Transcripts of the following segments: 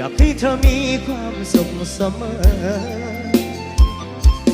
อยากให้เธอมีความสุขเสมอ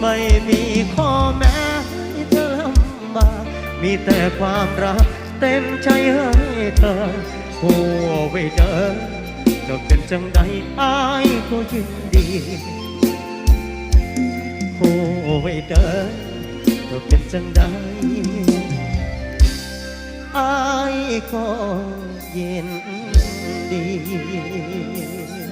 ไม่มีข้อแม้ให้เธอลำบากมีแต่ความรักเต็มใจให้เธอโอ้ไว้เดินจะเป็นจังใดอายก็ยินดีโอ้ไว้เดินจะเป็นจังใดอายก็ยิน 你。